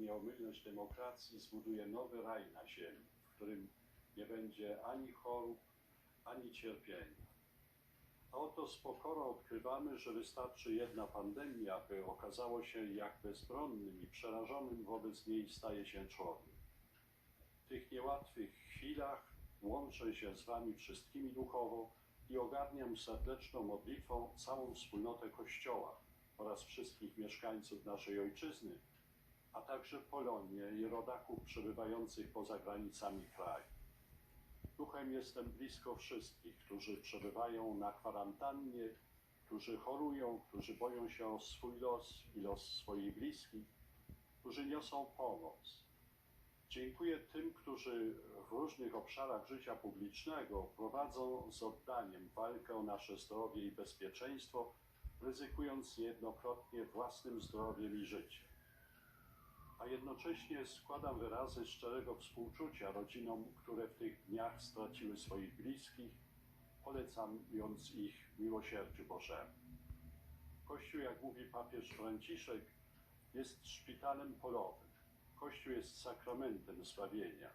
nieomylność demokracji zbuduje nowy raj na ziemi, w którym nie będzie ani chorób, ani cierpienia. A oto z pokorą odkrywamy, że wystarczy jedna pandemia, by okazało się, jak bezbronnym i przerażonym wobec niej staje się człowiek. W tych niełatwych chwilach łączę się z Wami wszystkimi duchowo i ogarniam serdeczną modlitwą całą wspólnotę Kościoła oraz wszystkich mieszkańców naszej ojczyzny, a także Polonię i rodaków przebywających poza granicami kraju. Duchem jestem blisko wszystkich, którzy przebywają na kwarantannie, którzy chorują, którzy boją się o swój los i los swoich bliskich, którzy niosą pomoc. Dziękuję tym, którzy w różnych obszarach życia publicznego prowadzą z oddaniem walkę o nasze zdrowie i bezpieczeństwo, ryzykując niejednokrotnie własnym zdrowiem i życiem. A jednocześnie składam wyrazy szczerego współczucia rodzinom, które w tych dniach straciły swoich bliskich, polecając ich miłosierdziu Bożemu. Kościół, jak mówi papież Franciszek, jest szpitalem polowym. Kościół jest sakramentem zbawienia.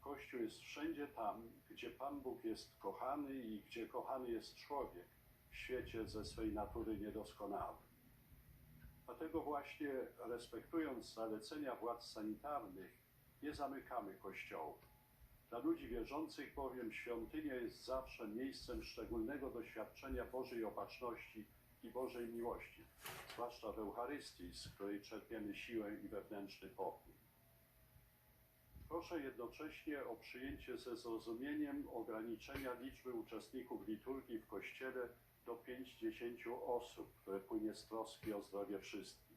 Kościół jest wszędzie tam, gdzie Pan Bóg jest kochany i gdzie kochany jest człowiek w świecie ze swej natury niedoskonałej. Dlatego właśnie, respektując zalecenia władz sanitarnych, nie zamykamy kościołów. Dla ludzi wierzących bowiem świątynia jest zawsze miejscem szczególnego doświadczenia Bożej opatrzności i Bożej miłości, zwłaszcza w Eucharystii, z której czerpiemy siłę i wewnętrzny pokój. Proszę jednocześnie o przyjęcie ze zrozumieniem ograniczenia liczby uczestników liturgii w Kościele do 50 osób, płynie z troski o zdrowie wszystkich.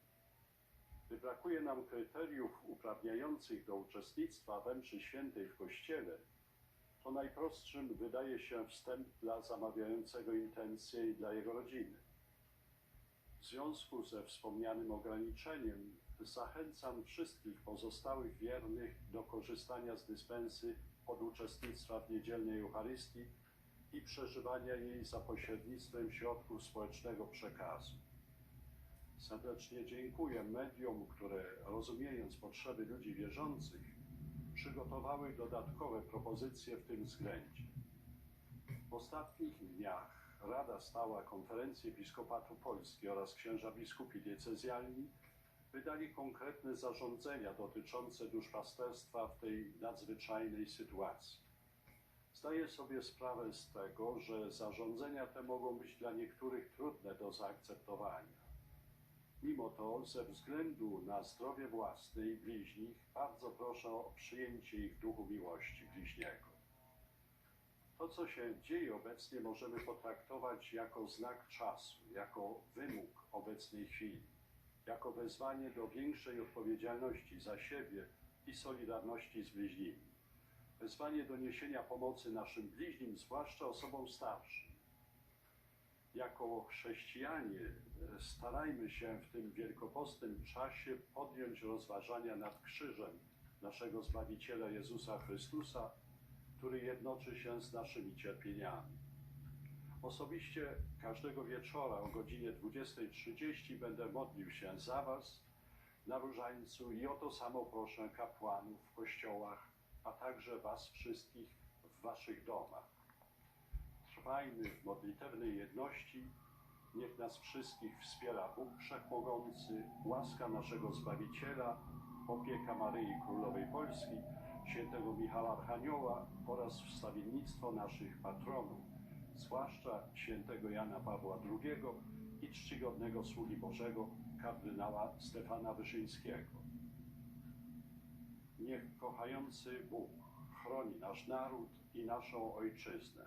Gdy brakuje nam kryteriów uprawniających do uczestnictwa we mszy świętej w Kościele, to najprostszym wydaje się wstęp dla zamawiającego intencje i dla jego rodziny. W związku ze wspomnianym ograniczeniem zachęcam wszystkich pozostałych wiernych do korzystania z dyspensy od uczestnictwa w niedzielnej Eucharystii i przeżywania jej za pośrednictwem środków społecznego przekazu. Serdecznie dziękuję mediom, które rozumiejąc potrzeby ludzi wierzących, przygotowały dodatkowe propozycje w tym względzie. W ostatnich dniach Rada Stała Konferencji Episkopatu Polski oraz księża biskupi diecezjalni wydali konkretne zarządzenia dotyczące duszpasterstwa w tej nadzwyczajnej sytuacji. Zdaję sobie sprawę z tego, że zarządzenia te mogą być dla niektórych trudne do zaakceptowania. Mimo to, ze względu na zdrowie własne i bliźnich, bardzo proszę o przyjęcie ich w duchu miłości bliźniego. To, co się dzieje obecnie, możemy potraktować jako znak czasu, jako wymóg obecnej chwili, jako wezwanie do większej odpowiedzialności za siebie i solidarności z bliźnimi. Wezwanie do niesienia pomocy naszym bliźnim, zwłaszcza osobom starszym. Jako chrześcijanie e, starajmy się w tym wielkopostnym czasie podjąć rozważania nad krzyżem naszego Zbawiciela Jezusa Chrystusa, który jednoczy się z naszymi cierpieniami. Osobiście każdego wieczora o godzinie 20.30 będę modlił się za Was na różańcu i o to samo proszę kapłanów w kościołach, a także Was wszystkich w Waszych domach. Trwajmy w modlitewnej jedności. Niech nas wszystkich wspiera Bóg Wszechmogący, łaska naszego Zbawiciela, opieka Maryi Królowej Polski, świętego Michała Archanioła oraz wstawiennictwo naszych patronów, zwłaszcza świętego Jana Pawła II i czcigodnego sługi Bożego kardynała Stefana Wyszyńskiego. Niech kochający Bóg chroni nasz naród i naszą ojczyznę.